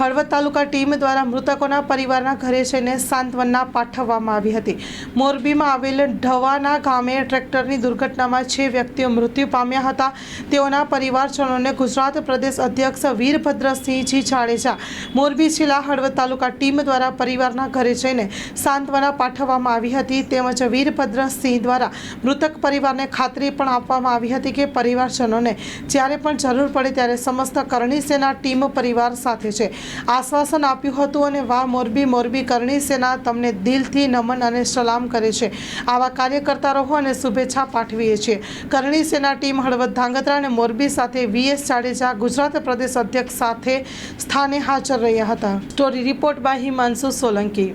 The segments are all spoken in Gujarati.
હળવદ તાલુકા ટીમ દ્વારા મૃતકોના પરિવારના ઘરે જઈને સાંત્વના પાઠવવામાં આવી હતી. મોરબીમાં આવેલ ઢવાના ગામે ટ્રેક્ટરની દુર્ઘટનામાં છ વ્યક્તિઓ મૃત્યુ પામ્યા હતા. તેઓના પરિવારજનોને ગુજરાત પ્રદેશ અધ્યક્ષ વીરભદ્રસિંહજી જાડેજા, મોરબી જિલ્લા હળવદ તાલુકા ટીમ દ્વારા પરિવારના ઘરે જઈને સાંત્વના પાઠવવામાં આવી હતી તેમજ વીરભદ્રસિંહ દ્વારા મૃતક પરિવારને ખાતરી પણ આપવામાં આવી હતી કે પરિવારજનોને જ્યારે પણ જરૂર પડે ત્યારે સમસ્ત કરણી સેના ટીમ પરિવાર સાથે છે. આશ્વાસન આપ્યું હતું અને વાહ મોરબી મોરબી કરણી સેના તમને દિલથી નમન અને સલામ કરે છે. આવા કાર્યકર્તા રહો અને શુભેચ્છા પાઠવીએ છીએ. કરણી સેના ટીમ હળવદ ધાંગધ્રા અને મોરબી સાથે વીએસ જાડેજા ગુજરાત પ્રદેશ અધ્યક્ષ સાથે સ્થાને હાજર રહ્યા હતા. Story report by Himanshu Solanki.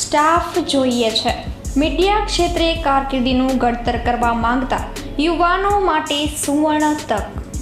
Staff જોઈએ છે. મીડિયા ક્ષેત્રે કારકિર્દીનું ઘડતર કરવા માંગતા યુવાનો માટે સુવર્ણ તક.